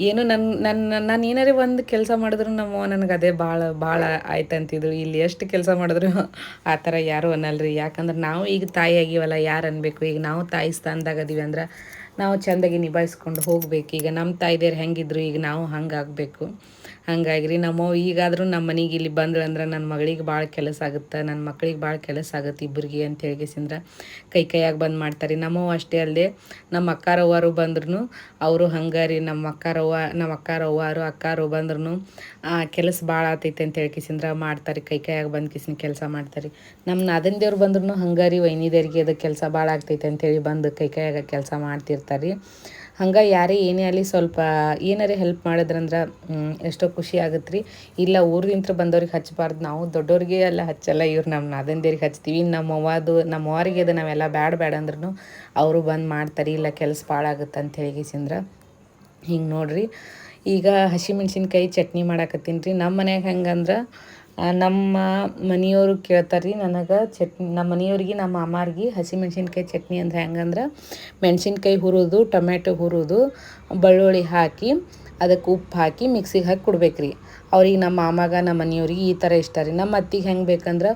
[SPEAKER 1] ಏನು ನನ್ನ ನನ್ನ ನಾನು ಏನಾರೇ ಒಂದು ಕೆಲಸ ಮಾಡಿದ್ರು ನಮ್ಮ ನನಗೆ ಅದೇ ಭಾಳ ಭಾಳ ಆಯ್ತು ಅಂತಿದ್ರು. ಇಲ್ಲಿ ಎಷ್ಟು ಕೆಲಸ ಮಾಡಿದ್ರು ಆ ಥರ ಯಾರೂ ಅನ್ನಲ್ರಿ. ಯಾಕಂದ್ರೆ ನಾವು ಈಗ ತಾಯಿ ಆಗಿವಲ್ಲ, ಯಾರು ಅನ್ಬೇಕು? ಈಗ ನಾವು ತಾಯಿ ಸ್ಥಾನದಾಗ ಅದೀವಿ ಅಂದ್ರೆ ನಾವು ಚಂದಾಗಿ ನಿಭಾಯಿಸ್ಕೊಂಡು ಹೋಗ್ಬೇಕು. ಈಗ ನಮ್ಮ ತಾಯಿದೇರು ಹೆಂಗಿದ್ರು, ಈಗ ನಾವು ಹಂಗೆ ಆಗಬೇಕು. ಹಂಗಾಗಿ ರೀ ನಮ್ಮವ್ವ ಈಗಾದರೂ ನಮ್ಮ ಮನೆಗೆ ಇಲ್ಲಿ ಬಂದ್ರೆ ಅಂದ್ರೆ ನನ್ನ ಮಗಳಿಗೆ ಭಾಳ ಕೆಲಸ ಆಗುತ್ತೆ ನನ್ನ ಮಕ್ಳಿಗೆ ಭಾಳ ಕೆಲಸ ಆಗುತ್ತೆ ಇಬ್ಬರಿಗೆ ಅಂತ ಹೇಳಿಗೆಸಿಂದ್ರೆ ಕೈ ಕೈಯಾಗಿ ಬಂದು ಮಾಡ್ತಾರೆ. ನಮ್ಮವು ಅಷ್ಟೇ ಅಲ್ಲದೆ ನಮ್ಮ ಅಕ್ಕಾರವ್ವರು ಬಂದ್ರೂ ಅವರು ಹಂಗೆ ರೀ ನಮ್ಮ ಅಕ್ಕಾರವ್ವ, ನಮ್ಮ ಅಕ್ಕಾರವ್ವಾರು, ಅಕ್ಕಾರು ಬಂದ್ರು ಕೆಲಸ ಭಾಳ ಆತೈತೆ ಅಂತ ಹೇಳ್ಕಿಸಿಂದ್ರೆ ಮಾಡ್ತಾರೆ. ಕೈ ಕೈಯಾಗಿ ಬಂದು ಕಿಸಿನ ಕೆಲಸ ಮಾಡ್ತಾರೆ. ನಮ್ಮ ನಾದನ್ ದೇವ್ರು ಬಂದ್ರು ಹಂಗಾರಿ ವೈನಿದೇರಿಗೆ ಅದು ಕೆಲಸ ಭಾಳ ಆಗ್ತೈತೆ ಅಂತೇಳಿ ಬಂದು ಕೈ ಕೈಯಾಗ ಕೆಲಸ ಮಾಡ್ತಿರ್ತಾರೆ. ಹಂಗೆ ಯಾರೇ ಏನೇ ಆಗಲಿ ಸ್ವಲ್ಪ ಏನಾರ ಹೆಲ್ಪ್ ಮಾಡಿದ್ರಂದ್ರೆ ಎಷ್ಟೋ ಖುಷಿ ಆಗುತ್ತೆ ರೀ ಇಲ್ಲ ಊರಿಂದ ಬಂದವ್ರಿಗೆ ಹಚ್ಚಬಾರ್ದು ನಾವು ದೊಡ್ಡವ್ರಿಗೆ ಎಲ್ಲ ಹಚ್ಚಲ್ಲ, ಇವ್ರು ನಮ್ಮ ನಾದಂದೇರಿಗೆ ಹಚ್ತೀವಿ. ನಮ್ಮ ಅವ್ವದು, ನಮ್ಮ ಅದು ನಾವೆಲ್ಲ ಬ್ಯಾಡ ಬ್ಯಾಡ ಅಂದ್ರೂ ಅವರು ಬಂದು ಮಾಡ್ತಾರೆ. ಇಲ್ಲ, ಕೆಲಸ ಭಾಳಾಗುತ್ತೆ ಅಂತ ಹೇಳಿಗಿಸಿಂದ್ರೆ ಹಿಂಗೆ ನೋಡ್ರಿ. ಈಗ ಹಸಿಮೆಣ್ಸಿನ್ಕಾಯಿ ಚಟ್ನಿ ಮಾಡಾಕತ್ತೀನಿ ರೀ. ನಮ್ಮ ಮನ್ಯಾಗ ಹೆಂಗಂದ್ರೆ ನಮ್ಮ ಮನೆಯವರು ಕೇಳ್ತಾರೆ ರೀ ನನಗೆ ಚಟ್ನಿ ನಮ್ಮ ಮನೆಯವ್ರಿಗೆ, ನಮ್ಮ ಅಮ್ಮಾರಿಗೆ ಹಸಿಮೆಣ್ಸಿನ್ಕಾಯಿ ಚಟ್ನಿ ಅಂದ್ರೆ ಹೆಂಗಂದ್ರೆ, ಮೆಣ್ಸಿನ್ಕಾಯಿ ಹುರಿದು ಟೊಮೆಟೊ ಹುರಿದು, ಬೆಳ್ಳುಳ್ಳಿ ಹಾಕಿ ಅದಕ್ಕೆ ಉಪ್ಪು ಹಾಕಿ ಮಿಕ್ಸಿಗೆ ಹಾಕಿ ಕೊಡ್ಬೇಕು ರೀ ಅವ್ರಿಗೆ ನಮ್ಮ ಮಾಮಾಗ, ನಮ್ಮ ಮನೆಯವ್ರಿಗೆ ಈ ಥರ ಇಷ್ಟ ರೀ. ನಮ್ಮ ಅತ್ತಿಗೆ ಹೆಂಗೆ ಬೇಕಂದ್ರೆ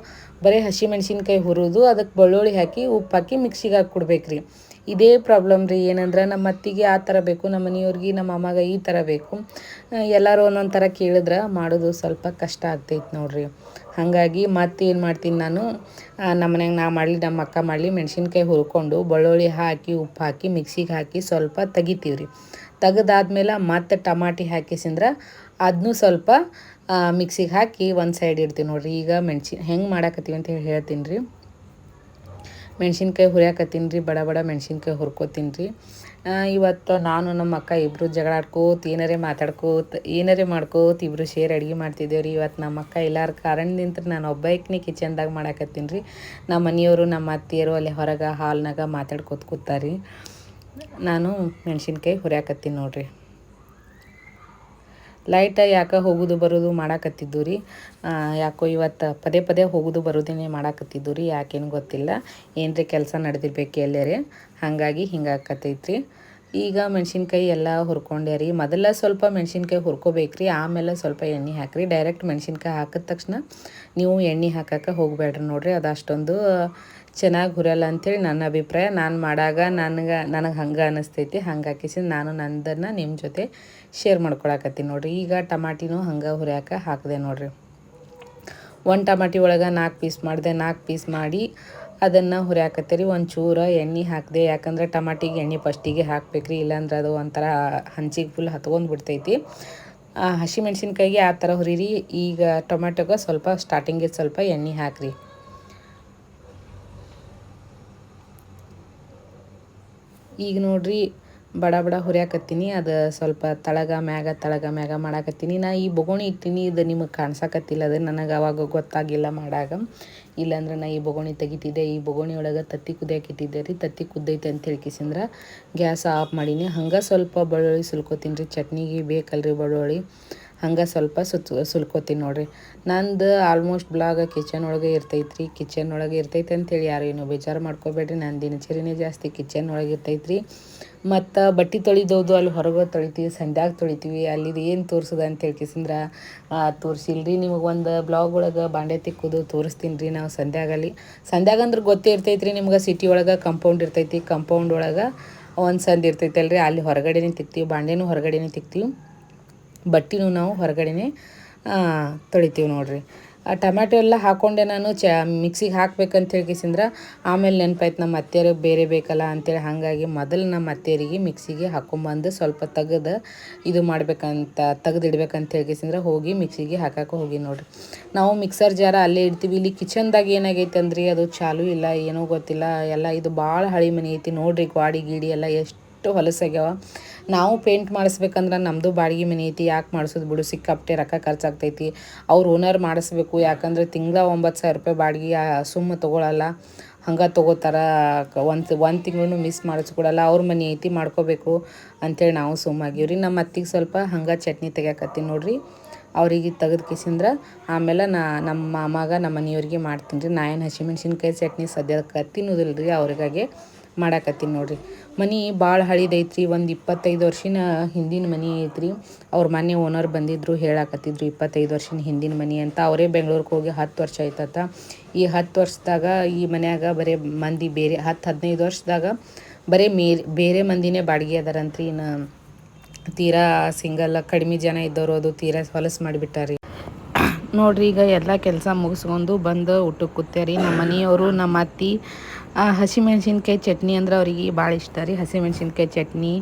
[SPEAKER 1] ಬರೀ ಹಸಿಮೆಣ್ಸಿನ್ಕಾಯಿ ಹುರಿದು ಅದಕ್ಕೆ ಬೆಳ್ಳುಳ್ಳಿ ಹಾಕಿ ಉಪ್ಪು ಹಾಕಿ ಮಿಕ್ಸಿಗೆ ಹಾಕಿ ಕೊಡ್ಬೇಕ್ರಿ. ಇದೇ ಪ್ರಾಬ್ಲಮ್ ರೀ. ಏನಂದ್ರೆ ನಮ್ಮ ಅತ್ತಿಗೆ ಆ ಥರ ಬೇಕು, ನಮ್ಮ ಮನೆಯವ್ರಿಗೆ, ನಮ್ಮ ಅಮ್ಮಗ ಈ ಥರ ಬೇಕು. ಎಲ್ಲರೂ ಒಂದೊಂದು ಥರ ಕೇಳಿದ್ರೆ ಮಾಡೋದು ಸ್ವಲ್ಪ ಕಷ್ಟ ಆಗ್ತೈತೆ ನೋಡ್ರಿ. ಹಾಗಾಗಿ ಮತ್ತೆ ಏನು ಮಾಡ್ತೀನಿ ನಾನು ನಮ್ಮ ಮನೆಯಾಗ ನಾ ಮಾಡಲಿ, ನಮ್ಮ ಅಕ್ಕ ಮಾಡಲಿ ಮೆಣಸಿನ್ಕಾಯಿ ಹುರ್ಕೊಂಡು ಬೆಳ್ಳುಳ್ಳಿ ಹಾಕಿ, ಉಪ್ಪು ಹಾಕಿ, ಮಿಕ್ಸಿಗೆ ಹಾಕಿ ಸ್ವಲ್ಪ ತೆಗಿತೀವಿ ರೀ ತೆಗೆದಾದ್ಮೇಲೆ ಮತ್ತೆ ಟಮಾಟಿ ಹಾಕಿಸಿಂದ್ರೆ ಅದನ್ನೂ ಸ್ವಲ್ಪ ಮಿಕ್ಸಿಗೆ ಹಾಕಿ ಒಂದು ಸೈಡ್ ಇಡ್ತೀವಿ ನೋಡಿರಿ. ಈಗ ಮೆಣ್ಸಿನ ಹೆಂಗೆ ಮಾಡಾಕತ್ತೀವಿ ಅಂತ ಹೇಳಿ ಹೇಳ್ತೀನಿ ರೀ ಮೆಣ್ಸಿನ್ಕಾಯಿ ಹುರಿಯಾಕತ್ತೀನಿ ರೀ ಬಡ ಬಡ ಮೆಣ್ಸಿನ್ಕಾಯಿ ಹುರ್ಕೋತೀನಿ ರೀ ಇವತ್ತು ನಾನು ನಮ್ಮ ಅಕ್ಕ ಇಬ್ಬರು ಜಗಳಾಡ್ಕೋತ ಏನಾರೇ ಮಾತಾಡ್ಕೋತ, ಏನಾರೇ ಮಾಡ್ಕೋತ ಇಬ್ಬರು ಶೇರ್ ಅಡುಗೆ ಮಾಡ್ತಿದ್ದೇವೆ ರೀ ಇವತ್ತು ನಮ್ಮ ಅಕ್ಕ ಎಲ್ಲರ ಕಾರಣದಿಂದ ನಾನು ಒಬ್ಬಾಕಿನೇ ಕಿಚನ್ದಾಗ ಮಾಡಾಕತ್ತೀನಿ ರೀ ನಮ್ಮ ಮನೆಯವರು, ನಮ್ಮ ಅತ್ತಿಯರು ಅಲ್ಲಿ ಹೊರಗೆ ಹಾಲ್ನಾಗ ಮಾತಾಡ್ಕೋತ ಕೂತಾರೆ. ನಾನು ಮೆಣಸಿನ್ಕಾಯಿ ಹುರಿಯಾಕತ್ತೀನಿ ನೋಡಿರಿ. ಲೈಟ ಯಾಕೆ ಹೋಗೋದು ಬರೋದು ಮಾಡಾಕತ್ತಿದ್ದು ರೀ ಯಾಕೋ ಇವತ್ತು ಪದೇ ಪದೇ ಹೋಗೋದು ಬರೋದೇನೆ ಮಾಡಾಕತ್ತಿದ್ದು ರೀ ಯಾಕೇನು ಗೊತ್ತಿಲ್ಲ. ಏನ್ರಿ ಕೆಲಸ ನಡೆದಿರ್ಬೇಕು ಎಲ್ಲರೇ? ಹಾಗಾಗಿ ಹಿಂಗೆ ಆಕತ್ತೈತ್ರಿ. ಈಗ ಮೆಣಸಿನ್ಕಾಯಿ ಎಲ್ಲ ಹುರ್ಕೊಂಡೆ ರೀ ಮೊದಲ ಸ್ವಲ್ಪ ಮೆಣಸಿನ್ಕಾಯಿ ಹುರ್ಕೋಬೇಕು ರೀ ಆಮೇಲೆ ಸ್ವಲ್ಪ ಎಣ್ಣೆ ಹಾಕಿರಿ. ಡೈರೆಕ್ಟ್ ಮೆಣಸಿನ್ಕಾಯಿ ಹಾಕಿದ ತಕ್ಷಣ ನೀವು ಎಣ್ಣೆ ಹಾಕಕ್ಕೆ ಹೋಗಬೇಡ್ರಿ ನೋಡಿರಿ. ಅದು ಅಷ್ಟೊಂದು ಚೆನ್ನಾಗಿ ಹುರಿಯಲ್ಲ ಅಂಥೇಳಿ ನನ್ನ ಅಭಿಪ್ರಾಯ. ನಾನು ಮಾಡಾಗ ನನಗೆ ನನಗೆ ಹಂಗೆ ಅನ್ನಿಸ್ತೈತಿ ಹಂಗೆ ಹಾಕಿಸಿ ನಾನು ನಂದನ್ನು ನಿಮ್ಮ ಜೊತೆ ಶೇರ್ ಮಾಡ್ಕೊಳಕತ್ತೀನಿ ನೋಡಿರಿ. ಈಗ ಟಮಾಟಿನೂ ಹಂಗೆ ಹುರಿಯಾಕ ಹಾಕಿದೆ ನೋಡಿರಿ. ಒಂದು ಟಮಾಟಿ ಒಳಗೆ ನಾಲ್ಕು ಪೀಸ್ ಮಾಡಿದೆ ನಾಲ್ಕು ಪೀಸ್ ಮಾಡಿ ಅದನ್ನು ಹುರಿಯಾಕತ್ತೀರಿ. ಒಂದು ಚೂರ ಎಣ್ಣೆ ಹಾಕಿದೆ, ಯಾಕಂದ್ರೆ ಟಮಾಟಿಗೆ ಎಣ್ಣೆ ಫಸ್ಟಿಗೆ ಹಾಕಬೇಕ್ರಿ, ಇಲ್ಲಾಂದ್ರೆ ಅದು ಒಂಥರ ಹಂಚಿಗೆ ಫುಲ್ ಹತ್ಕೊಂಡು ಬಿಡ್ತೈತಿ. ಹಸಿಮೆಣ್ಸಿನ್ಕಾಯಿಗೆ ಆ ಥರ ಹುರಿರಿ. ಈಗ ಟೊಮೆಟೊಗೆ ಸ್ವಲ್ಪ ಸ್ಟಾರ್ಟಿಂಗಿಗೆ ಸ್ವಲ್ಪ ಎಣ್ಣೆ ಹಾಕಿರಿ. ಈಗ ನೋಡ್ರಿ ಬಡ ಬಡ ಹುರಿಯಾಕತ್ತೀನಿ, ಅದು ಸ್ವಲ್ಪ ತಳಗ ಮ್ಯಾಗ ತಳಗ ಮ್ಯಾಗ ಮಾಡಾಕತ್ತೀನಿ. ನಾ ಈ ಬೊಗೋಣಿ ಇಟ್ಟೀನಿ, ಇದು ನಿಮಗೆ ಕಾಣಿಸಕತ್ತಿಲ್ಲ ಅದು, ನನಗೆ ಅವಾಗ ಗೊತ್ತಾಗಿಲ್ಲ ಮಾಡಾಗ. ಇಲ್ಲಾಂದ್ರೆ ನಾ ಈ ಬೊಗೋಣಿ ತೆಗಿತಿದ್ದೆ, ಈ ಬೊಗೋಣಿ ಒಳಗೆ ತತ್ತಿ ಕುದಿಯಾಕಿಟ್ಟಿದ್ದೆ ರೀ, ತತ್ತಿ ಕುದ್ದೈತೆ ಅಂತ ಹೇಳ್ಕಿಸಿಂದ್ರೆ ಗ್ಯಾಸ್ ಆಫ್ ಮಾಡೀನಿ. ಹಂಗೆ ಸ್ವಲ್ಪ ಬೆಳ್ಳುಳ್ಳಿ ಸುಲ್ಕೋತೀನಿ ರೀ, ಚಟ್ನಿಗೆ ಬೇಕಲ್ರಿ ಬೆಳ್ಳುಳ್ಳಿ. ಹಂಗೆ ಸ್ವಲ್ಪ ಸುತ್ ಸುಲ್ಕೋತೀನಿ ನೋಡಿರಿ. ನಂದು ಆಲ್ಮೋಸ್ಟ್ ಬ್ಲಾಗ್ ಕಿಚನ್ ಒಳಗೆ ಇರ್ತೈತ್ರಿ. ಕಿಚನ್ ಒಳಗೆ ಇರ್ತೈತೆ ಅಂತೇಳಿ ಯಾರು ಏನು ಬೇಜಾರು ಮಾಡ್ಕೋಬೇಡ್ರಿ. ನನ್ನ ದಿನಚರಿನೇ ಜಾಸ್ತಿ ಕಿಚನ್ ಒಳಗೆ ಇರ್ತೈತ್ರಿ. ಮತ್ತು ಬಟ್ಟೆ ತೊಳಿದೋದು, ಅಲ್ಲಿ ಹೊರಗೆ ತೊಳಿತೀವಿ, ಸಂಧ್ಯಾಗ ತೊಳಿತೀವಿ, ಅಲ್ಲಿದು ಏನು ತೋರಿಸೋದ ಅಂತ ಹೇಳ್ಕಿಸಿಂದ್ರೆ ತೋರಿಸಿಲ್ರಿ ನಿಮಗೆ ಒಂದು ಬ್ಲಾಗ್ ಒಳಗೆ ಬಾಂಡೆ ತಿಕ್ಕೋದು ತೋರಿಸ್ತೀನಿ ರೀ ನಾವು ಸಂಧ್ಯಾಗಲ್ಲಿ. ಸಂಧ್ಯಾಗ ಅಂದ್ರೆ ಗೊತ್ತೇ ಇರ್ತೈತ್ರಿ ನಿಮ್ಗೆ ಸಿಟಿ ಒಳಗೆ ಕಂಪೌಂಡ್ ಇರ್ತೈತಿ. ಕಂಪೌಂಡ್ ಒಳಗೆ ಒಂದು ಸಂದ್ ಇರ್ತೈತಲ್ರಿ. ಅಲ್ಲಿ ಹೊರಗಡೆನೇ ತಿಕ್ತೀವಿ, ಬಾಂಡೆನೂ ಹೊರಗಡೆನೇ ತಿಕ್ತೀವಿ. ಬಟ್ಟೆನೂ ನಾವು ಹೊರಗಡೆನೇ ತೊಳಿತೀವಿ ನೋಡಿರಿ. ಆ ಟೊಮ್ಯಾಟೊ ಎಲ್ಲ ಹಾಕ್ಕೊಂಡೆ ನಾನು, ಚ, ಮಿಕ್ಸಿಗೆ ಹಾಕ್ಬೇಕಂತ ಹೇಳ್ಕಿಸಿಂದ್ರೆ ಆಮೇಲೆ ನೆನಪಾಯ್ತು ನಮ್ಮ ಅತ್ತೆಯರಿಗೆ ಬೇರೆ ಬೇಕಲ್ಲ ಅಂತೇಳಿ, ಹಾಗಾಗಿ ಮೊದಲು ನಮ್ಮ ಅತ್ತೆಯರಿಗೆ ಮಿಕ್ಸಿಗೆ ಹಾಕೊಂಬಂದು ಸ್ವಲ್ಪ ತೆಗೆದು ಇದು ಮಾಡ್ಬೇಕಂತ, ತೆಗೆದಿಡ್ಬೇಕಂತ ಹೇಳ್ಕಿಸಿಂದ್ರೆ ಹೋಗಿ ಮಿಕ್ಸಿಗೆ ಹಾಕಕ್ಕೆ ಹೋಗಿ ನೋಡಿರಿ. ನಾವು ಮಿಕ್ಸರ್ ಜಾರ ಅಲ್ಲೇ ಇಡ್ತೀವಿ. ಇಲ್ಲಿ ಕಿಚನ್ದಾಗ ಏನಾಗೈತೆ ಅಂದ್ರಿ, ಅದು ಚಾಲೂ ಇಲ್ಲ, ಏನೂ ಗೊತ್ತಿಲ್ಲ. ಎಲ್ಲ ಇದು ಭಾಳ ಹಳಿ ಮನೆ ಐತಿ ನೋಡಿರಿ ಗ್ವಾಡಿ ಗೀಡಿ ಎಲ್ಲ ಎಷ್ಟು ಹೊಲಸಾಗ್ಯಾವ. ನಾವು ಪೇಂಟ್ ಮಾಡಿಸ್ಬೇಕಂದ್ರೆ ನಮ್ಮದು ಬಾಡಿಗೆ ಮನೆ ಐತಿ, ಯಾಕೆ ಮಾಡಿಸೋದು ಬಿಡು, ಸಿಕ್ಕಾಪಟ್ಟೆ ರೊಕ್ಕ ಖರ್ಚಾಗ್ತೈತಿ. ಅವ್ರು ಓನರ್ ಮಾಡಿಸ್ಬೇಕು, ಯಾಕಂದ್ರೆ ತಿಂಗಳ ಒಂಬತ್ತು ಸಾವಿರ ರೂಪಾಯಿ ಬಾಡಿಗೆ ಸುಮ್ಮ ತೊಗೊಳಲ್ಲ. ಹಂಗೆ ತೊಗೋತಾರ, ಒಂದು ಒಂದು ತಿಂಗಳು ಮಿಸ್ ಮಾಡಿಸ್ಕೊಡಲ್ಲ, ಅವ್ರ ಮನೆ ಐತಿ, ಮಾಡ್ಕೋಬೇಕು ಅಂಥೇಳಿ ನಾವು ಸುಮ್ಮಾಗಿವ್ರಿ ನಮ್ಮ ಅತ್ತಿಗೆ ಸ್ವಲ್ಪ ಹಂಗೆ ಚಟ್ನಿ ತೆಗಿಯಾಕತ್ತೀನಿ ನೋಡ್ರಿ. ಅವ್ರಿಗೆ ತೆಗೆದು ಕಿಸಿಂದ್ರೆ ಆಮೇಲೆ ನಾ ನಮ್ಮ ಮಾಮಾಗ ನಮ್ಮ ಮನೆಯವ್ರಿಗೆ ಮಾಡ್ತೀನಿ ರೀ. ನಾ ಏನು ಹಸಿಮೆಣ್ಸಿನ್ಕಾಯಿ ಚಟ್ನಿ ಸದ್ಯಕ್ಕೆ ತಿನ್ನೋದಿಲ್ಲ ರೀ ಅವ್ರಿಗಾಗೆ. ಮಾಡಾಕತ್ತೀನಿ ನೋಡ್ರಿ. ಮನೆ ಭಾಳ ಹಳಿದೈತ್ರಿ ಒಂದು ಇಪ್ಪತ್ತೈದು ವರ್ಷಿನ ಹಿಂದಿನ ಮನೆ ಐತ್ರಿ. ಅವ್ರ ಮನೆ ಓನರ್ ಬಂದಿದ್ರು ಹೇಳಾಕತ್ತಿದ್ರು, ಇಪ್ಪತ್ತೈದು ವರ್ಷಿನ ಹಿಂದಿನ ಮನೆ ಅಂತ. ಅವರೇ ಬೆಂಗಳೂರಿಗೆ ಹೋಗಿ ಹತ್ತು ವರ್ಷ ಆಯ್ತತ್ತ ಈ ಹತ್ತು ವರ್ಷದಾಗ ಈ ಮನ್ಯಾಗ ಬರೀ ಮಂದಿ ಬೇರೆ, ಹತ್ತು ಹದಿನೈದು ವರ್ಷದಾಗ ಬರೇ ಮೇರೆ ಬೇರೆ ಮಂದಿನೇ ಬಾಡಿಗೆ ಅದಾರಂತ್ರಿ. ಇನ್ನು ತೀರಾ ಸಿಂಗಲ್, ಕಡಿಮೆ ಜನ ಇದ್ದವರು ಅದು ತೀರಾ ಹೊಲಸು ಮಾಡಿಬಿಟ್ಟಾರಿ. ನೋಡ್ರಿ, ಈಗ ಎಲ್ಲ ಕೆಲಸ ಮುಗಿಸ್ಕೊಂಡು ಬಂದು ಊಟಕ್ಕೆ ಕೂತ್ಯಾರಿ. ನಮ್ಮ ಮನೆಯವರು, ನಮ್ಮ ಅತ್ತಿ ಹಸಿಮೆಣ್ಸಿನ್ಕಾಯಿ ಚಟ್ನಿ ಅಂದ್ರೆ ಅವ್ರಿಗೆ ಭಾಳ ಇಷ್ಟ ರೀ. ಹಸಿಮೆಣ್ಸಿನ್ಕಾಯಿ ಚಟ್ನಿ,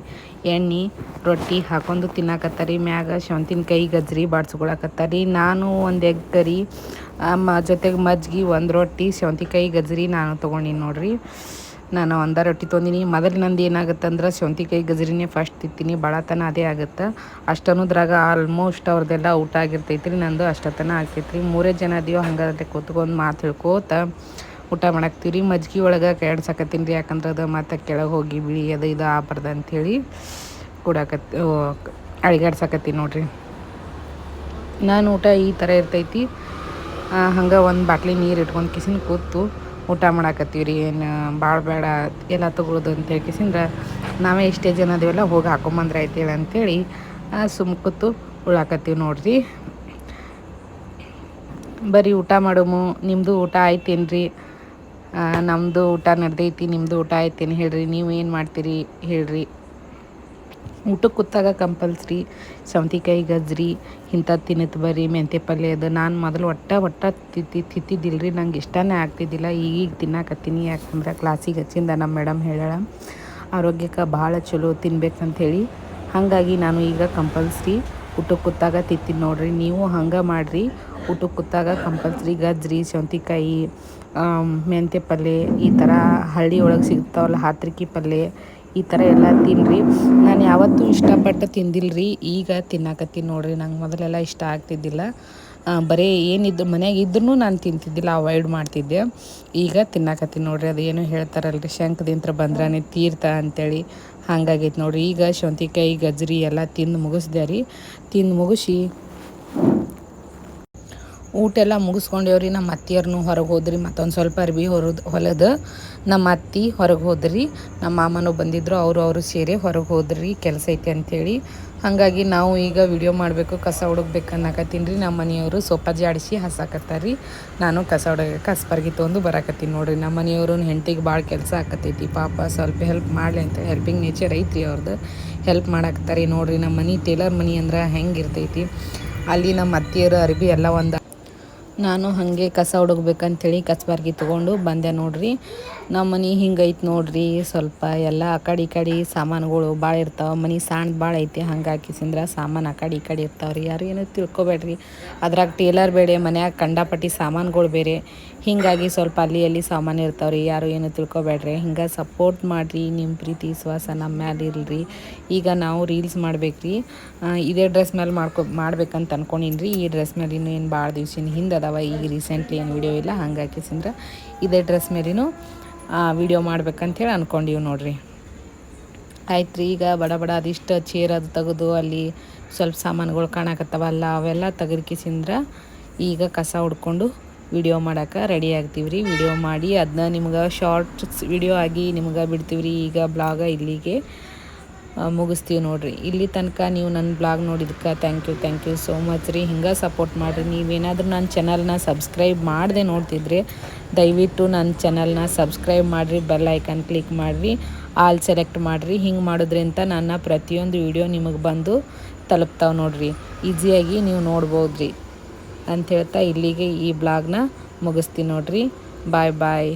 [SPEAKER 1] ಎಣ್ಣೆ, ರೊಟ್ಟಿ ಹಾಕೊಂಡು ತಿನ್ನಾಕತ್ತಾರಿ ಮ್ಯಾಗ ಶಾವಂತಿನಕಾಯಿ, ಗಜ್ರಿ ಬಾಡ್ಸ್ಕೊಳಕತ್ತಾರಿ ನಾನು ಒಂದು ಎಗ್ ಕರಿ ಮ ಜೊತೆಗೆ ಮಜ್ಜಿಗೆ ಒಂದು ರೊಟ್ಟಿ ಶಾವಂತಿಕಾಯಿ ಗಜ್ರಿ ನಾನು ತೊಗೊಂಡಿನಿ ನೋಡ್ರಿ. ನಾನು ಒಂದ ರೊಟ್ಟಿ ತೊಂದಿನಿ ಮೊದಲು ನಂದು ಏನಾಗುತ್ತೆ ಅಂದ್ರೆ ಸೌಂತಿಕಾಯಿ ಗಜ್ರಿನೇ ಫಸ್ಟ್ ತಿಂತೀನಿ. ಭಾಳತನ ಅದೇ ಆಗುತ್ತೆ. ಅಷ್ಟನ್ನೋದ್ರಾಗ ಆಲ್ಮೋಸ್ಟ್ ಅವ್ರದ್ದೆಲ್ಲ ಊಟ ಆಗಿರ್ತೈತ್ರಿ. ನಂದು ಅಷ್ಟತನ ಆಗ್ತೈತ್ರಿ ಮೂರೇ ಜನ ಅದೀವೋ ಹಂಗಾದ್ರೆ ಕೂತ್ಕೊಂಡು ಮಾತು ಹೇಳ್ಕೋತ ಊಟ ಮಾಡಾಕ್ತೀವಿ ರೀ ಮಜ್ಜಿಗೆ ಒಳಗೆ ಕೆಡ್ಸಾಕತ್ತೀನಿ ರೀ ಯಾಕಂದ್ರೆ ಅದು ಮತ್ತೆ ಕೆಳಗೆ ಹೋಗಿ ಬಿಳಿ ಅದು ಇದು ಆಗ್ಬಾರ್ದು ಅಂಥೇಳಿ ಕೂಡಾಕತ್ತಿ ಅಳಿಗಾಡ್ಸಾಕತ್ತೀನಿ ನೋಡ್ರಿ. ನಾನು ಊಟ ಈ ಥರ ಇರ್ತೈತಿ. ಹಂಗೆ ಒಂದು ಬಾಟ್ಲಿ ನೀರು ಇಟ್ಕೊಂಡು ಕಿಸಿನ ಕೂತು ಊಟ ಮಾಡಾಕತ್ತೀವಿ ರೀ ಏನು ಭಾಳ ಬೇಡ, ಎಲ್ಲ ತೊಗೊಳೋದು ಅಂತೇಳಿ ಕಿಸಿಂದ್ರೆ ನಾವೇ ಇಷ್ಟೇ ಜನ ಅದೀವಲ್ಲ, ಹೋಗಿ ಹಾಕೊಂಬಂದ್ರೆ ಆಯ್ತೇಳಿ ಅಂಥೇಳಿ ಸುಮ್ಮ ಕೂತು ಉಳಾಕತ್ತೀವಿ ನೋಡ್ರಿ. ಬರೀ ಊಟ ಮಾಡೋಮು ನಿಮ್ಮದು ಊಟ ಆಯ್ತೇನ್ರಿ? ನಮ್ಮದು ಊಟ ನಡೆದೈತಿ ನಿಮ್ಮದು ಊಟ ಆಯ್ತೇನು ಹೇಳ್ರಿ, ನೀವು ಏನು ಮಾಡ್ತೀರಿ ಹೇಳ್ರಿ. ಊಟಕ್ಕೆ ಕೂತಾಗ ಕಂಪಲ್ಸ್ರಿ ಸೌತಿಕಾಯಿ, ಗಜ್ರಿ ಇಂಥ ತಿನ್ನತ್ ಬರ್ರಿ, ಮೆಂತ್ಯ ಪಲ್ಯ ಅದು. ನಾನು ಮೊದಲು ಒಟ್ಟ ಒಟ್ಟ ತಿತ್ತಿ ತಿತ್ತಿದ್ದಿಲ್ಲ ರೀ ನಂಗೆ ಇಷ್ಟನೇ ಆಗ್ತಿದ್ದಿಲ್ಲ. ಈಗೀಗ ತಿನ್ನಾಕತ್ತೀನಿ ಯಾಕಂದ್ರೆ ಕ್ಲಾಸಿಗೆ ಹಚ್ಚಿಂದ ನಮ್ಮ ಮೇಡಮ್ ಹೇಳೋಣ ಆರೋಗ್ಯಕ್ಕೆ ಭಾಳ ಚಲೋ ತಿನ್ಬೇಕಂಥೇಳಿ ಹಾಗಾಗಿ ನಾನು ಈಗ ಕಂಪಲ್ಸ್ರಿ ಊಟಕ್ಕೆ ಕೂತಾಗ ತಿತ್ತಿ ನೋಡ್ರಿ. ನೀವು ಹಂಗೆ ಮಾಡಿರಿ. ಊಟಕ್ಕೆ ಕೂತಾಗ ಕಂಪಲ್ಸರಿ ಗಜ್ರಿ ಸೌಂತಿಕಾಯಿ ಮೆಂತ್ಯ ಪಲ್ಯ ಈ ಥರ ಹಳ್ಳಿ ಒಳಗೆ ಸಿಗ್ತಾವಲ್ಲ, ಹಾತ್ರಿಕಿ ಪಲ್ಯ ಈ ಥರ ಎಲ್ಲ ತಿನ್ನಿರಿ ನಾನು ಯಾವತ್ತೂ ಇಷ್ಟಪಟ್ಟು ತಿಂದಿಲ್ಲ ರೀ ಈಗ ತಿನ್ನಾಕತ್ತೀನಿ ನೋಡಿರಿ. ನಂಗೆ ಮೊದಲೆಲ್ಲ ಇಷ್ಟ ಆಗ್ತಿದ್ದಿಲ್ಲ. ಬರೀ ಏನಿದ್ದು ಮನೆಯಾಗ ಇದ್ರೂ ನಾನು ತಿಂತಿದ್ದಿಲ್ಲ, ಅವಾಯ್ಡ್ ಮಾಡ್ತಿದ್ದೆ. ಈಗ ತಿನ್ನಾಕತ್ತೀನಿ ನೋಡಿರಿ. ಅದು ಏನು ಹೇಳ್ತಾರಲ್ರಿ ಶಂಕದಿಂತ ಬಂದ್ರೆ ತೀರ್ಥ ಅಂತೇಳಿ. ಹಾಗಾಗೈತೆ ನೋಡಿರಿ. ಈಗ ಶೌಂತಿಕಾಯಿ ಗಜ್ರಿ ಎಲ್ಲ ತಿಂದು ಮುಗಿಸ್ದೆ ರೀ. ತಿಂದು ಮುಗಿಸಿ ಊಟ ಎಲ್ಲ ಮುಗಿಸ್ಕೊಂಡೇವ್ರಿ ನಮ್ಮ ಅತ್ತಿಯರ್ನು ಹೊರಗೆ ಹೋದ್ರಿ. ಮತ್ತೊಂದು ಸ್ವಲ್ಪ ಅರ್ಬಿ ಹೊರದು ಹೊಲದ ನಮ್ಮ ಅತ್ತಿ ಹೊರಗೆ ಹೋದ್ರಿ. ನಮ್ಮ ಮಾಮನೂ ಬಂದಿದ್ರು, ಅವರು ಅವರು ಸೇರಿ ಹೊರಗೆ ಹೋದ್ರಿ. ಕೆಲಸ ಐತೆ ಅಂಥೇಳಿ ಹಾಗಾಗಿ ನಾವು ಈಗ ವಿಡಿಯೋ ಮಾಡಬೇಕು, ಕಸ ಹುಡುಕ್ಬೇಕು ಅನ್ನಕತ್ತೀನಿ ರೀ. ನಮ್ಮ ಮನೆಯವರು ಜಾಡಿಸಿ ಹಸಾಕತ್ತಾರ ನಾನು ಕಸ ಹುಡುಗ ಕಸ್ಪರ್ಗಿ ತೊಗೊಂಡು ಬರಾಕತ್ತೀನಿ ನೋಡಿರಿ. ನಮ್ಮ ಮನೆಯವರು ಹೆಂಡತಿಗೆ ಭಾಳ ಕೆಲಸ ಆಕತ್ತೈತಿ. ಪಾಪ ಸ್ವಲ್ಪ ಹೆಲ್ಪ್ ಮಾಡಲಿ ಅಂತ ಹೆಲ್ಪಿಂಗ್ ನೇಚರ್ ಐತ್ರಿ ಅವ್ರದ್ದು ಹೆಲ್ಪ್ ಮಾಡಾಕ್ತಾರೆ ನೋಡಿರಿ. ನಮ್ಮ ಮನೆ ಟೇಲರ್ ಮನೆ ಅಂದ್ರೆ ಹೆಂಗೆ ಇರ್ತೈತಿ. ಅಲ್ಲಿ ನಮ್ಮ ಅತ್ತಿಯರು ಅರಬಿ ಎಲ್ಲ ಒಂದು. ನಾನು ಹಾಗೆ ಕಸ ಹುಡುಗ್ಬೇಕಂಥೇಳಿ ಕಸ್ಬಾರ್ಗಿ ತೊಗೊಂಡು ಬಂದೆ ನೋಡ್ರಿ. ನಮ್ಮ ಮನೆ ಹಿಂಗೈತೆ ನೋಡ್ರಿ ಸ್ವಲ್ಪ ಎಲ್ಲ ಆ ಕಡೆ ಈ ಕಡೆ ಸಾಮಾನುಗಳು ಭಾಳ ಇರ್ತಾವೆ. ಮನೆ ಸಣ್ಣ ಭಾಳ ಐತಿ ಹಂಗೆ ಹಾಕಿಸಿಂದ್ರ ಸಾಮಾನು ಆ ಕಡೆ ಈ ಕಡೆ ಇರ್ತಾವೆ ರೀ. ಯಾರು ಏನೂ ತಿಳ್ಕೊಬೇಡ್ರಿ. ಅದ್ರಾಗ ಟೇಲರ್ ಬೇರೆ, ಮನ್ಯಾಗ ಕಂಡಾಪಟ್ಟಿ ಸಾಮಾನುಗಳು ಬೇರೆ. ಹೀಗಾಗಿ ಸ್ವಲ್ಪ ಅಲ್ಲಿ ಅಲ್ಲಿ ಸಾಮಾನು ಇರ್ತಾವೆ ರೀ. ಯಾರು ಏನು ತಿಳ್ಕೊಬೇಡ್ರಿ. ಹಿಂಗೆ ಸಪೋರ್ಟ್ ಮಾಡಿರಿ ನಿಮ್ಮ ಪ್ರೀತಿ, ವಿಶ್ವಾಸ ನಮ್ಮ ಮ್ಯಾಲೆ ಇರಲಿ ಈಗ ನಾವು ರೀಲ್ಸ್ ಮಾಡ್ಬೇಕು ಇದೇ ಡ್ರೆಸ್ ಮೇಲೆ ಮಾಡ್ಕೊ, ಮಾಡ್ಬೇಕಂತ ಅನ್ಕೊಂಡಿನ್ರಿ. ಈ ಡ್ರೆಸ್ ಮೇಲೆ ಇನ್ನೂ ಏನು ಭಾಳ ದಿವ್ಸಿನ ಹಿಂದೆ ಅದಾವ. ಈಗ ರೀಸೆಂಟ್ಲಿ ಏನು ವಿಡಿಯೋ ಇಲ್ಲ ಹಂಗೆ ಹಾಕಿಸಿಂದ್ರೆ ಇದೇ ಡ್ರೆಸ್ ಮೇಲಿನೂ ವಿಡಿಯೋ ಮಾಡ್ಬೇಕಂತೇಳಿ ಅಂದ್ಕೊಂಡಿವಿ ನೋಡಿರಿ. ಆಯ್ತು ರೀ ಈಗ ಬಡ ಬಡ ಅದಿಷ್ಟು ಚೇರ್ ಅದು ತೆಗೆದು ಅಲ್ಲಿ ಸ್ವಲ್ಪ ಸಾಮಾನುಗಳು ಕಾಣಕತ್ತವಲ್ಲ ಅವೆಲ್ಲ ತೆಗೆದ್ಕಿಸಿಂದ್ರ ಈಗ ಕಸ ಹುಡ್ಕೊಂಡು ವಿಡಿಯೋ ಮಾಡೋಕೆ ರೆಡಿ ಆಗ್ತೀವಿ ರೀ ವಿಡಿಯೋ ಮಾಡಿ ಅದನ್ನ ನಿಮ್ಗೆ ಶಾರ್ಟ್ಸ್ ವಿಡಿಯೋ ಆಗಿ ನಿಮ್ಗೆ ಬಿಡ್ತೀವಿ ರೀ ಈಗ ಬ್ಲಾಗ ಇಲ್ಲಿಗೆ ಮುಗಿಸ್ತೀವಿ ನೋಡಿರಿ. ಇಲ್ಲಿ ತನಕ ನೀವು ನನ್ನ blog ನೋಡಿದಕ್ಕೆ thank you thank you so much ರೀ. ಹಿಂಗೆ ಸಪೋರ್ಟ್ ಮಾಡಿರಿ. ನೀವೇನಾದರೂ ನನ್ನ ಚಾನಲ್ನ ಸಬ್ಸ್ಕ್ರೈಬ್ ಮಾಡದೆ ನೋಡ್ತಿದ್ರೆ ದಯವಿಟ್ಟು ನನ್ನ ಚಾನಲ್ನ ಸಬ್ಸ್ಕ್ರೈಬ್ ಮಾಡಿರಿ, ಬೆಲ್ ಐಕನ್ ಕ್ಲಿಕ್ ಮಾಡಿರಿ, ಆಲ್ ಸೆಲೆಕ್ಟ್ ಮಾಡಿರಿ. ಹಿಂಗೆ ಮಾಡೋದ್ರಿಂದ ನನ್ನ ಪ್ರತಿಯೊಂದು ವಿಡಿಯೋ ನಿಮಗೆ ಬಂದು ತಲುಪ್ತಾವೆ ನೋಡಿರಿ. ಈಸಿಯಾಗಿ ನೀವು ನೋಡ್ಬೋದು ರೀ ಅಂತ ಹೇಳ್ತಾ ಇಲ್ಲಿಗೆ ಈ ಬ್ಲಾಗ್ನ ಮುಗಿಸ್ತೀನಿ ನೋಡಿರಿ. ಬಾಯ್ ಬಾಯ್.